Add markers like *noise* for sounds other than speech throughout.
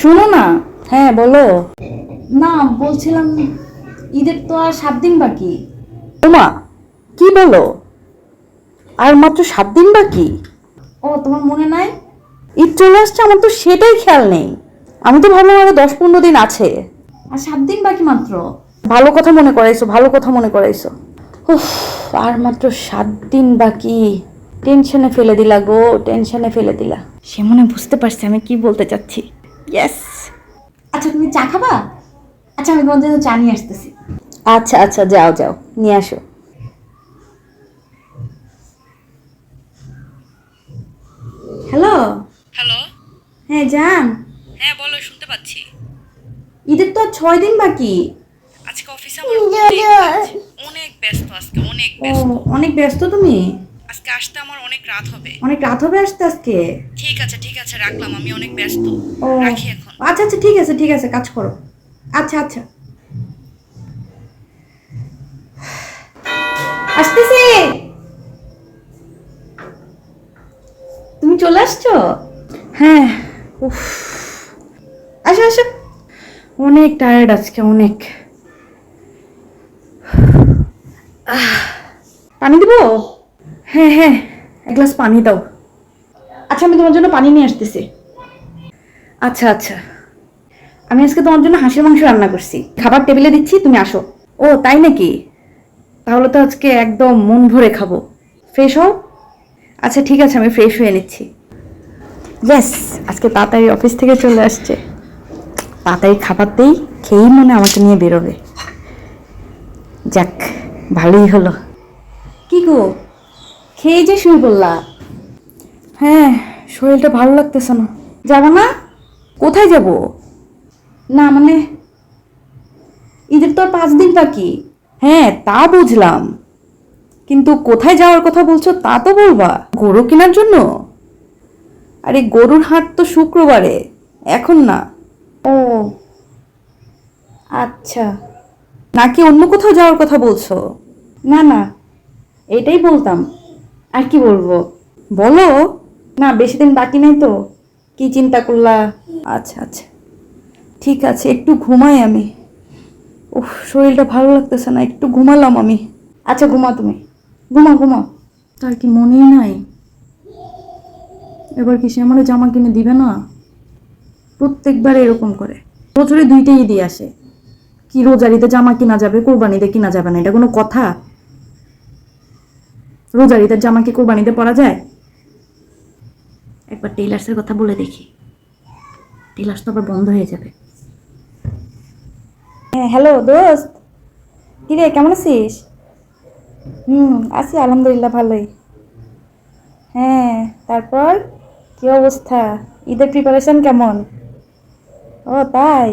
শোনো না। হ্যাঁ বলো। না বলছিলাম ঈদের তো আর সাত দিন বাকি। ওমা কি বলো? আর মাত্র সাত দিন বাকি? ও তোমার মনে নাই? ঈদ চলে আসছে আমার তো সেটাই খেয়াল নেই। আমি তো ভাবলাম আরও দশ পনেরো দিন আছে। আর সাত দিন বাকি মাত্র? ভালো কথা মনে করাইছো ভালো কথা মনে করাইছো। উফ আর মাত্র সাত দিন বাকি। টেনশনে ফেলে দিলা গো টেনশনে ফেলে দিলা। সে মনে বুঝতে পারছে আমি কি বলতে চাচ্ছি। ইয়েস আচ্ছা তুমি চা খাবা? আচ্ছা আমি তোমার জন্য চা নিয়ে আসতেছি। আচ্ছা আচ্ছা যাও যাও নিয়ে আসো। হ্যালো? হ্যালো? হ্যাঁ জান হ্যাঁ বলো শুনতে পাচ্ছি। ঈদের তো আর ছয় দিন বাকি। আজকে অফিসে আমার অনেক ব্যস্ত আজকে অনেক ব্যস্ত। অনেক ব্যস্ত তুমি? আজকে আসতে আমার অনেক রাত হবে। অনেক রাত হবে আসতে আজকে? ঠিক আছে ঠিক আছে রাখলাম আমি অনেক ব্যস্ত। রাখি এখন। আচ্ছা আচ্ছা ঠিক আছে ঠিক আছে কাজ করো। আচ্ছা আচ্ছা। আসতেছি। তুমি চলে আসছো? হ্যাঁ। উফ। আসো আসো। অনেক টায়ার্ড আজকে অনেক। পানি দিব? হ্যাঁ হ্যাঁ এক গ্লাস পানি দাও। আচ্ছা আমি তোমার জন্য পানি নিয়ে আসতেছি। আচ্ছা আচ্ছা। আমি আজকে তোমার জন্য হাঁসের মাংস রান্না করছি। খাবার টেবিলে দিচ্ছি, তুমি আসো। ও, তাই নাকি? তাহলে তো আজকে একদম মন ভরে খাব। ফ্রেশ হও? আচ্ছা ঠিক আছে, আমি ফ্রেশ হয়ে নিচ্ছি। ইয়েস আজকে তাড়াতাড়ি অফিস থেকে চলে আসছে। তাড়াতাড়ি খাবার খাবারতেই খেয়েই মনে আমাকে নিয়ে বেরোবে। যাক, ভালোই হলো। কি গো? খেয়ে যে শুয়ে পড়লা? হ্যাঁ শরীরটা ভালো লাগতেছে না। যাব না? কোথায় যাব? না মানে ঈদের তো আর পাঁচ দিন বাকি। হ্যাঁ তা বুঝলাম। কিন্তু কোথায় যাওয়ার কথা বলছো তা তো বলবা। গরু কেনার জন্য? আরে গরুর হাট তো শুক্রবারে। এখন না। ও। আচ্ছা। নাকি অন্য কোথাও যাওয়ার কথা বলছো? না না এটাই বলতাম। আর কি বলব? বলো। না, বেশি দিন বাকি নেই তো। কি চিন্তা করলা? আচ্ছা আচ্ছা। ঠিক আছে, একটু ঘুমাই আমি। উফ, শরীরটা ভালো লাগতেছে না, একটু ঘুমালাম আমি। আচ্ছা ঘুমা তুমি। ঘুমাও ঘুমাও। তার কি মনেই নাই? এবার কি সে আমার জামা কিনে দিবে না? প্রত্যেকবার এরকম করে। বছরে দুইটাই দিয়ে আসে। কি রোজারিতে জামা কিনা যাবে, কোরবানিতে কিনা যাবে না, এটা কোনো কথা? রোজারিতে জামা কি কোরবানিতে পরা যায়? একবার টেইলার্সের কথা বলে দেখি। টেইলার্স তো আবার বন্ধ হয়ে যাবে। হ্যাঁ হ্যালো দোস্ত। কিরে কেমন আছিস? হুম আছি আলহামদুলিল্লাহ ভালোই। হ্যাঁ তারপর? কি অবস্থা? ঈদের প্রিপারেশন কেমন? ও তাই?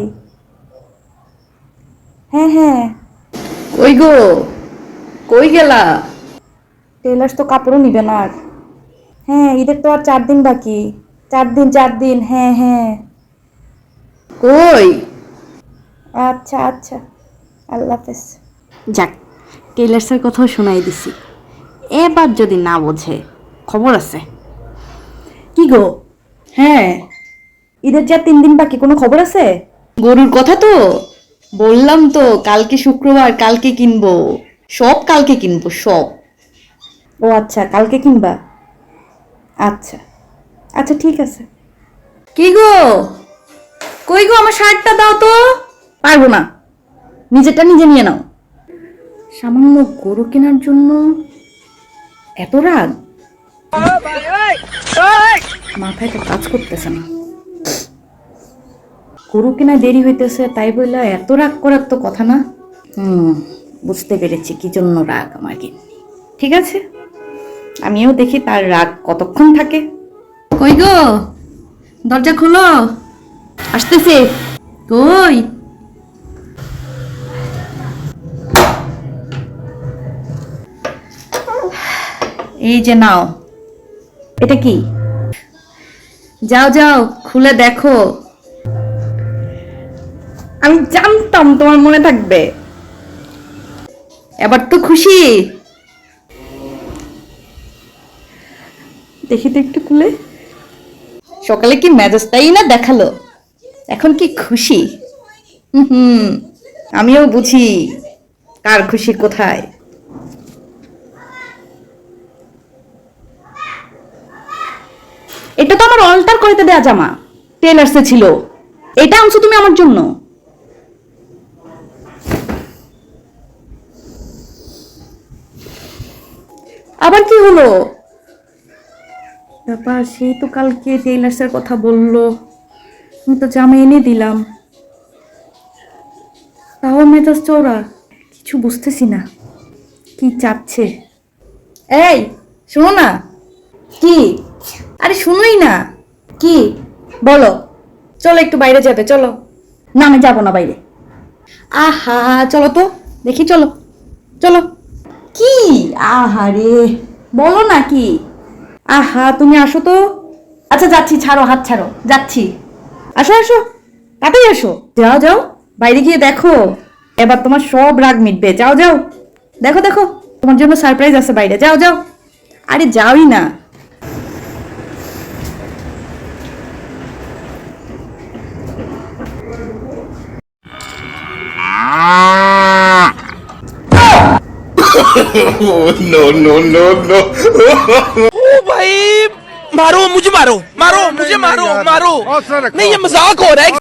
হ্যাঁ হ্যাঁ। কই গো? কই গেলা? টেলার্স তো কাপড়ও নিবে না আর। হ্যাঁ ঈদের তো আর চার দিন বাকি। চার দিন চার দিন হ্যাঁ হ্যাঁ। কই? আচ্ছা আচ্ছা। আল্লাহ হাফেজ। যাক টেলার্সের কথাও শোনাই দিছি। এবার যদি না বোঝে খবর আছে। কি গো? হ্যাঁ। ঈদের যা তিন দিন বাকি কোনো খবর আছে? গরুর কথা তো। বললাম তো কালকে শুক্রবার কালকে কিনবো। সব কালকে কিনবো সব। ও আচ্ছা কালকে কিনবা? আচ্ছা। আচ্ছা ঠিক আছে। কি গো? কই গো, আমার শার্টটা দাও তো। পারব না। নিজেরটা নিজে নিয়ে নাও। সামান্য গরু কেনার জন্য এত রাগ? মাথায় তো কাজ করতেছে না। গরু কেনা দেরি হইতেছে, তাই বললে এত রাগ করার তো কথা না। হুম, বুঝতে পেরেছি, কি জন্য রাগ আমার ঠিক আছে? আমিও দেখি তার রাগ কতক্ষণ থাকে। কই গো? দরজা খোলো। আসতেছে। কই? এই যে নাও। এটা কি? যাও যাও খুলে দেখো। আমি জানতাম তোমার মনে থাকবে। এবার তো খুশি। দেখি তো একটু খুলে। সকালে কি মেজাজটাই না দেখাল? এখন কি খুশি? হুম আমিও বুঝি। কার খুশি কোথায়? এটা তো আমার অল্টার করিতে দেয়া জামা। টেলার্সে ছিল। এটা আনছো তুমি আমার জন্য। আবার কি হলো? ব্যাপার সেই তো কালকে টেইলার্সের কথা বলল। আমি তো জামা এনে দিলাম। তাও মেজাজ চৌরা কিছু বুঝতেছি না। কি চাচ্ছে? এই, শোনো না। কি? আরে শুনোই না। কি? বলো। চলো একটু বাইরে যাবে, চলো। না, আমি যাব না বাইরে। আহা, চলো তো। দেখি, চলো। চলো। কি? আহারে। বলো না কি? আহা তুমি আসো তো। আচ্ছা যাচ্ছি ছাড়ো হাত ছাড়ো যাচ্ছি। আসো আসো তাতেই আসো। যাও যাও বাইরে গিয়ে দেখো। এবার তোমার সব রাগ মিটবে। যাও যাও দেখো দেখো তোমার জন্য সারপ্রাইজ আছে বাইরে। যাও যাও। আরে যাওই না। *coughs* No, no, no, no. मारो मुझे मारो मारो मुझे मारो मारो। नहीं ये मज़ाक हो रहा है।